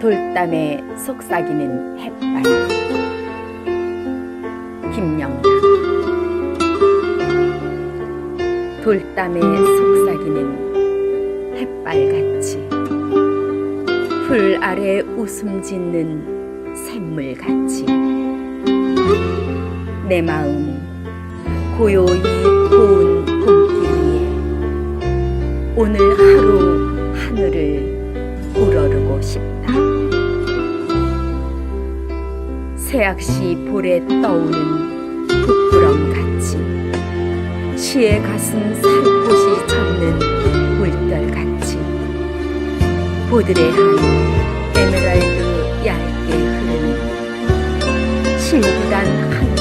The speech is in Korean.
돌담에 속삭이는 햇발 김영란. 돌담에 속삭이는 햇발같이 풀 아래 웃음 짓는 샘물같이 내 마음 고요히 고운 봄길 위에 오늘 하루 주저르고 싶다. 새악시 볼에 떠오는 북구렁같이 시의 가슴 살포시 잡는 물결같이 보드레 한 에메랄드 얇게 흐르는 실구단 한